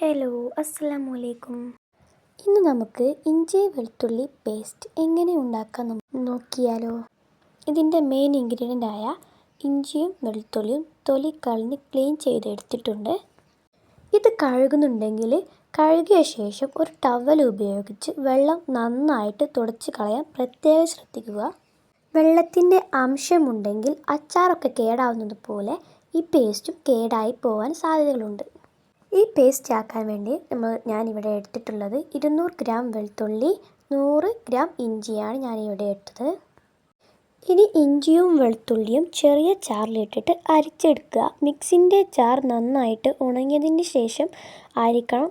Hello അസ്സലാമു അലൈക്കും ഇന്ന് നമുക്ക് ഇഞ്ചി വെളുത്തുള്ളി പേസ്റ്റ് എങ്ങനെ ഉണ്ടാക്കാം നോക്കിയാലോ. ഇതിന്റെ മെയിൻ ഇൻഗ്രീഡിയന്റ് ആയ ഇഞ്ചിയും വെളുത്തുള്ളിയും തൊലി കളഞ്ഞ് ക്ലീൻ ചെയ്തെടുത്തിട്ടുണ്ട്. ഇത് കഴുകുന്നുണ്ടെങ്കിൽ കഴുകിയ ശേഷം ഒരു ടവൽ ഉപയോഗിച്ച് വെള്ളം നന്നായിട്ട് തുടച്ച് കളയാൻ പ്രത്യേകം ശ്രദ്ധിക്കുക. വെള്ളത്തിന്റെ അംശമുണ്ടെങ്കിൽ അച്ചാറൊക്കെ കേടാവുന്നത് പോലെ ഈ പേസ്റ്റും കേടായി പോകാൻ സാധ്യതകളുണ്ട്. ഈ പേസ്റ്റ് ആക്കാൻ വേണ്ടി നമ്മൾ ഞാനിവിടെ എടുത്തിട്ടുള്ളത് ഇരുന്നൂറ് ഗ്രാം വെളുത്തുള്ളി നൂറ് ഗ്രാം ഇഞ്ചിയാണ് ഞാനിവിടെ എടുത്തത്. ഇനി ഇഞ്ചിയും വെളുത്തുള്ളിയും ചെറിയ ചാറിലിട്ടിട്ട് അരിച്ചെടുക്കുക. മിക്സിന്റെ ചാർ നന്നായിട്ട് ഉണങ്ങിയതിന് ശേഷം ആയിരിക്കണം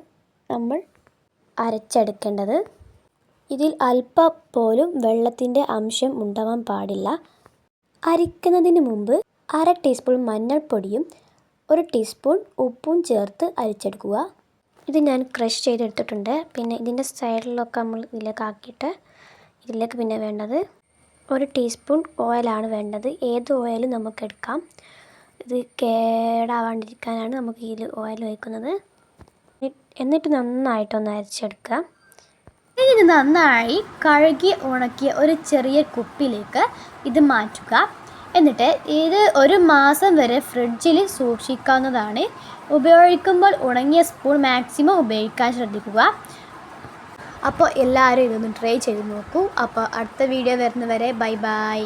നമ്മൾ അരച്ചെടുക്കേണ്ടത്. ഇതിൽ അല്പം പോലും വെള്ളത്തിന്റെ അംശം ഉണ്ടാവാൻ പാടില്ല. അരിക്കുന്നതിന് മുമ്പ് അര ടീസ്പൂൺ മഞ്ഞൾപ്പൊടിയും ഒരു ടീസ്പൂൺ ഉപ്പും ചേർത്ത് അരിച്ചെടുക്കുക. ഇത് ഞാൻ ക്രഷ് ചെയ്തെടുത്തിട്ടുണ്ട്. പിന്നെ ഇതിന്റെ സൈഡിലൊക്കെ നമ്മൾ ഇതിലേക്ക് ആക്കിയിട്ട് ഇതിലേക്ക് പിന്നെ വേണ്ടത് ഒരു ടീസ്പൂൺ ഓയിലാണ് വേണ്ടത്. ഏത് ഓയിലും നമുക്ക് എടുക്കാം? ഇത് കേടാവാണ്ടിരിക്കാനാണ് നമുക്ക് ഇതിൽ ഓയിൽ ഒഴിക്കുന്നത്. എന്നിട്ട് നന്നായിട്ടൊന്ന് അരച്ചെടുക്കുക. ഇത് നന്നായി കഴുകി ഉണക്കിയ ഒരു ചെറിയ കുപ്പിയിലേക്ക് ഇത് മാറ്റുക. എന്നിട്ട് ഇത് ഒരു മാസം വരെ ഫ്രിഡ്ജിൽ സൂക്ഷിക്കാവുന്നതാണ്. ഉപയോഗിക്കുമ്പോൾ ഉണങ്ങിയ സ്പൂൺ മാക്സിമം ഉപയോഗിക്കാൻ ശ്രദ്ധിക്കുക. അപ്പോൾ എല്ലാവരും ഇതൊന്ന് ട്രൈ ചെയ്ത് നോക്കൂ. അപ്പോൾ അടുത്ത വീഡിയോ വരുന്നവരെ ബൈ ബൈ